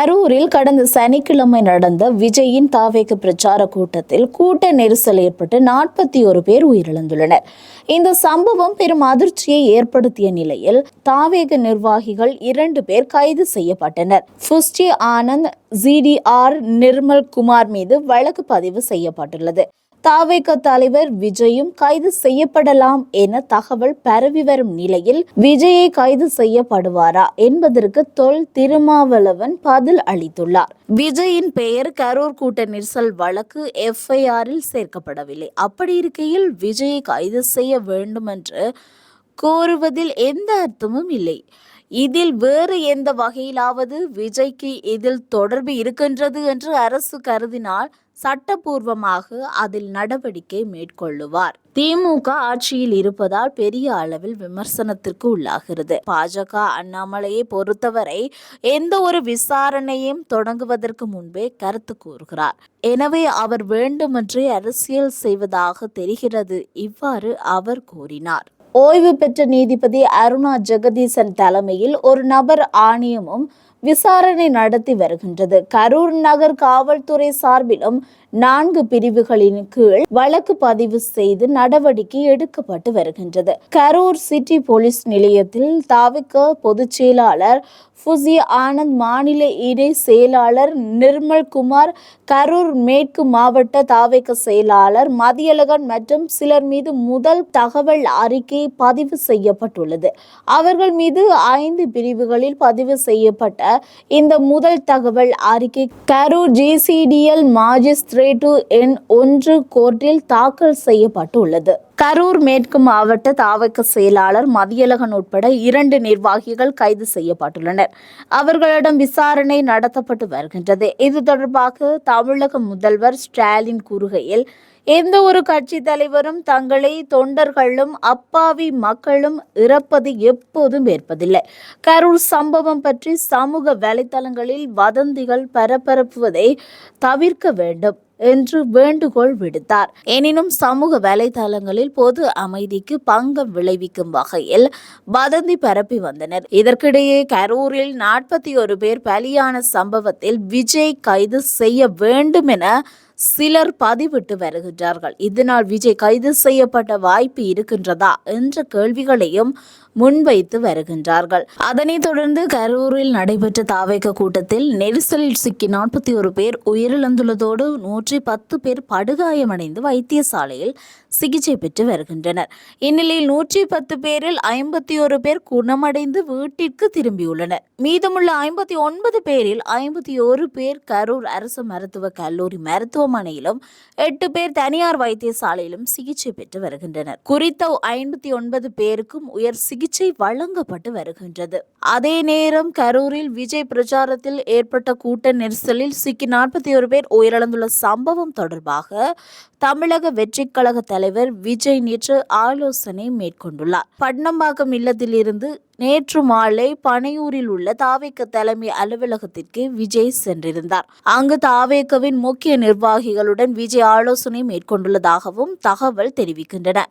கரூரில் கடந்த சனிக்கிழமை நடந்த விஜயின் தாவேக பிரச்சார கூட்டத்தில் கூட்ட நெரிசல் ஏற்பட்டு நாற்பத்தி ஒரு பேர் உயிரிழந்துள்ளனர். இந்த சம்பவம் பெரும் அதிர்ச்சியை ஏற்படுத்திய நிலையில் தாவேக நிர்வாகிகள் இரண்டு பேர் கைது செய்யப்பட்டனர். புஷ்டி ஆனந்த் ஜிடிஆர் நிர்மல் குமார் மீது வழக்கு பதிவு செய்யப்பட்டுள்ளது. தாவேக தலைவர் விஜயும் கைது செய்யப்படலாம் என தகவல் பரவி வரும் நிலையில் விஜயை கைது செய்யப்படுவாரா என்பதற்கு தொல் திருமாவளவன் பதில் அளித்துள்ளார். விஜயின் பெயர் கரூர் கூட்ட நெரிசல் வழக்கு எஃப்ஐஆரில் சேர்க்கப்படவில்லை. அப்படி இருக்கையில் விஜயை கைது செய்ய வேண்டும் என்று கோருவதில் எந்த அர்த்தமும் இல்லை. இதில் வேறு எந்த வகையிலாவது விஜய்க்கு இதில் தொடர்பு இருக்கின்றது என்று அரசு கருதினால் சட்டபூர்வமாக அதில் நடவடிக்கை மேற்கொள்ளுவார். திமுக ஆட்சியில் இருப்பதால் பெரிய அளவில் விமர்சனத்திற்கு உள்ளாகிறது. பாஜக அண்ணாமலையை பொறுத்தவரை எந்த ஒரு விசாரணையும் தொடங்குவதற்கு முன்பே கருத்து கூறுகிறார். எனவே அவர் வேண்டுமென்றே அரசியல் செய்வதாக தெரிகிறது இவ்வாறு அவர் கூறினார். ஓய்வு பெற்ற நீதிபதி அருணா ஜெகதீசன் தலைமையில் ஒரு நபர் ஆணையமும் விசாரணை நடத்தி வருகின்றது. கரூர் நகர் காவல்துறை சார்பிலும் நான்கு பிரிவுகளின் கீழ் வழக்கு பதிவு செய்து நடவடிக்கை எடுக்கப்பட்டு வருகின்றது. கரூர் சிட்டி போலீஸ் நிலையத்தில் தாவிக்க பொதுச் செயலாளர் ஃபுசி ஆனந்த் மாநில இணை செயலாளர் நிர்மல் குமார் கரூர் மேற்கு மாவட்ட தாவேக்க செயலாளர் மதியழகன் மற்றும் சிலர் மீது முதல் தகவல் அறிக்கை பதிவு செய்யப்பட்டுள்ளது. அவர்கள் மீது ஐந்து பிரிவுகளில் பதிவு செய்யப்பட்ட இந்த முதல் தகவல் அறிக்கை கரூர் ஜிசிடிஎல் மாஜிஸ்ட்ரேட்டு எண் ஒன்று கோர்ட்டில் தாக்கல் செய்யப்பட்டுள்ளது. கரூர் மேற்கு மாவட்ட தாவக செயலாளர் மதியழகன் உட்பட இரண்டு நிர்வாகிகள் கைது செய்யப்பட்டுள்ளனர். அவர்களிடம் விசாரணை நடத்தப்பட்டு வருகின்றது. இது தொடர்பாக தமிழக முதல்வர் ஸ்டாலின் கூறுகையில் எந்த ஒரு கட்சி தலைவரும் தங்களை தொண்டர்களும் அப்பாவி மக்களும் இறப்பது எப்போதும் ஏற்பதில்லை. கரூர் சம்பவம் பற்றி சமூக வலைதளங்களில் வதந்திகள் பரபரப்புவதை தவிர்க்க வேண்டும் என்று வேண்டுகோள் விடுத்தார். எனினும் சமூக வலைதளங்களில் பொது அமைதிக்கு பங்கம் விளைவிக்கும் வகையில் வதந்தி பரப்பி வந்தனர். இதற்கிடையே கரூரில் நாற்பத்தி ஒரு பேர் பலியான சம்பவத்தில் விஜய் கைது செய்ய வேண்டும் என சிலர் பதிவிட்டு வருகின்றார்கள். இதனால் விஜய் கைது செய்யப்பட்ட வாய்ப்பு இருக்கின்றதா என்ற கேள்விகளையும் முன்வைத்து வருகின்றார்கள். அதனைத் தொடர்ந்து கரூரில் நடைபெற்ற தாவேக கூட்டத்தில் நெரிசலில் சிக்கி நாற்பத்தி ஒரு பேர் உயிரிழந்துள்ளதோடு நூற்றி பத்து பேர் படுகாயமடைந்து வைத்தியசாலையில் சிகிச்சை பெற்று வருகின்றனர். இந்நிலையில் நூற்றி பத்து பேரில் ஐம்பத்தி ஒரு பேர் குணமடைந்து வீட்டிற்கு திரும்பியுள்ளனர். மீதமுள்ள ஐம்பத்தி ஒன்பது பேரில் ஐம்பத்தி ஒரு பேர் கரூர் அரசு மருத்துவக் கல்லூரி மருத்துவ மருத்துவமனையிலும் எட்டு பேர் தனியார் வைத்தியசாலையிலும் சிகிச்சை பெற்று வருகின்றனர். குறித்த ஐம்பத்தி ஒன்பது பேருக்கும் உயர் சிகிச்சை வழங்கப்பட்டு வருகின்றது. அதே நேரம் கரூரில் விஜய் பிரச்சாரத்தில் ஏற்பட்ட கூட்ட நெரிசலில் சிக்கி நாற்பத்தி ஒரு பேர் உயிரிழந்துள்ள சம்பவம் தொடர்பாக தமிழக வெற்றிக் கழக தலைவர் விஜய் நேற்று ஆலோசனை மேற்கொண்டுள்ளார். பட்னம்பாக்கம் இல்லத்திலிருந்து நேற்று மாலை பனையூரில் உள்ள தாவேக்க தலைமை அலுவலகத்திற்கு விஜய் சென்றிருந்தார். அங்கு தாவேக்கவின் முக்கிய நிர்வாகிகளுடன் விஜய் ஆலோசனை மேற்கொண்டுள்ளதாகவும் தகவல் தெரிவிக்கின்றன.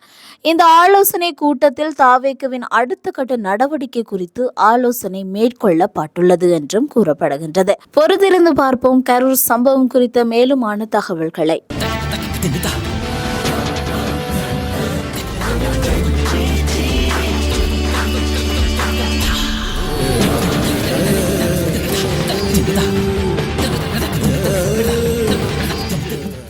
இந்த ஆலோசனை கூட்டத்தில் தாவேக்கவின் அடுத்த கட்ட நடவடிக்கை குறித்து ஆலோசனை மேற்கொள்ளப்பட்டுள்ளது என்றும் கூறப்படுகின்றது. பொறுத்திருந்து பார்ப்போம் கரூர் சம்பவம் குறித்த மேலுமான தகவல்களை.